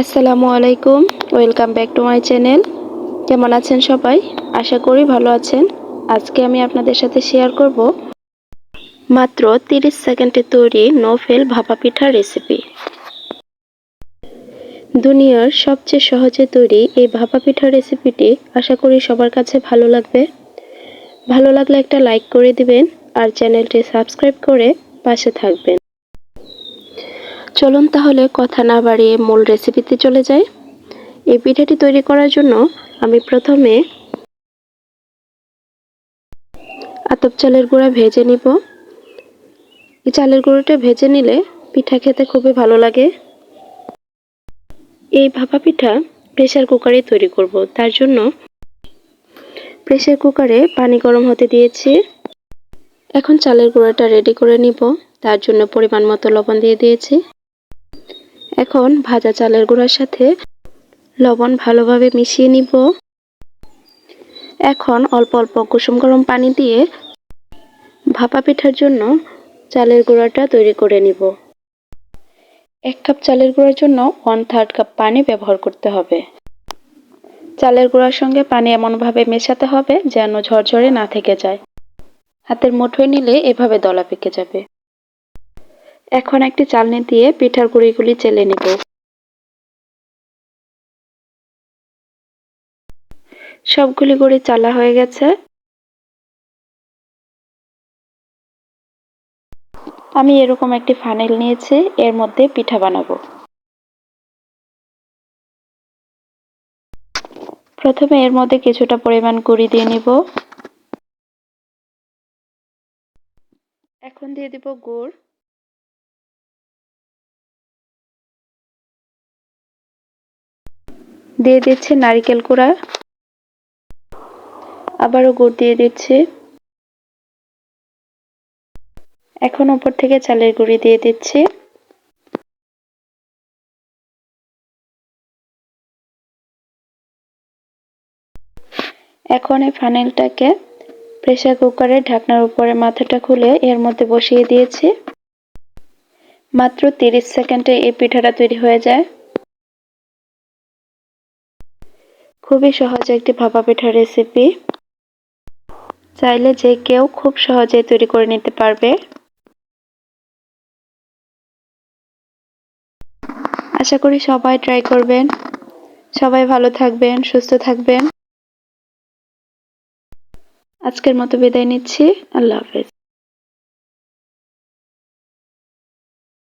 আসসালামু আলাইকুম, welcome back to my channel. কেমন আছেন সবাই? আশা করি ভালো আছেন। আজকে আমি আপনাদের সাথে শেয়ার করব মাত্র 30 সেকেন্ডে তৈরি নো ফেল ভাপা পিঠার রেসিপি দুনিয়ার সবচেয়ে সহজে তৈরি এই ভাপা পিঠার রেসিপিটি আশা করি সবার কাছে ভালো লাগবে। ভালো লাগলে একটা লাইক করে দিবেন আর চ্যানেলটি সাবস্ক্রাইব করে পাশে থাকবেন। চলুন তাহলে কথা না বাড়িয়ে মূল রেসিপিতে চলে যাই। এই পিঠাটি তৈরি করার জন্য আমি প্রথমে আতপ চালের গুঁড়া ভেজে নিব। এই চালের গুঁড়োটা ভেজে নিলে পিঠা খেতে খুবই ভালো লাগে। এই ভাপা পিঠা প্রেশার কুকারে তৈরি করব। তার জন্য প্রেশার কুকারে পানি গরম হতে দিয়েছি। এখন চালের গুঁড়াটা রেডি করে নিব। তার জন্য পরিমাণ মতো লবণ দিয়ে দিয়েছি। এখন ভাজা চালের গুঁড়ার সাথে লবণ ভালোভাবে মিশিয়ে নিব। এখন অল্প অল্প কুসুম গরম পানি দিয়ে ভাপা পিঠার জন্য চালের গুঁড়াটা তৈরি করে নিব। এক কাপ চালের গুঁড়ার জন্য ওয়ান থার্ড কাপ পানি ব্যবহার করতে হবে। চালের গুঁড়ার সঙ্গে পানি এমনভাবে মেশাতে হবে যেন ঝরঝরে না থেকে যায়। হাতের মুঠোয় নিলে এভাবে দলা পেকে যাবে। এখন একটি চালনি দিয়ে পিঠার গুঁড়িগুলি চেলে নিব। সবগুলি গুঁড়ি চালা হয়ে গেছে। আমি এরকম একটি ফানেল নিয়েছি, এর মধ্যে পিঠা বানাবো। প্রথমে এর মধ্যে কিছুটা পরিমাণ গুঁড়ি দিয়ে নিব। এখন দিয়ে দিব গুড়। দিয়ে দিচ্ছে নারিকেল কুড়া। আবারও গুড় দিয়ে দিচ্ছি। এখন উপর থেকে চালের গুঁড়ি দিয়ে দিচ্ছি। এখন এই ফানেলটাকে প্রেসার কুকারের ঢাকনার উপরে মাথাটা খুলে এর মধ্যে বসিয়ে দিয়েছি। মাত্র তিরিশ সেকেন্ডে এই পিঠাটা তৈরি হয়ে যায়। খুবই সহজ একটি ভাপা পিঠার রেসিপি চাইলে যে কেউ খুব সহজে তৈরি করে নিতে পারবে। আশা করি সবাই ট্রাই করবেন। সবাই ভালো থাকবেন, সুস্থ থাকবেন। আজকের মতো বিদায় নিচ্ছি। আল্লাহ হাফেজ।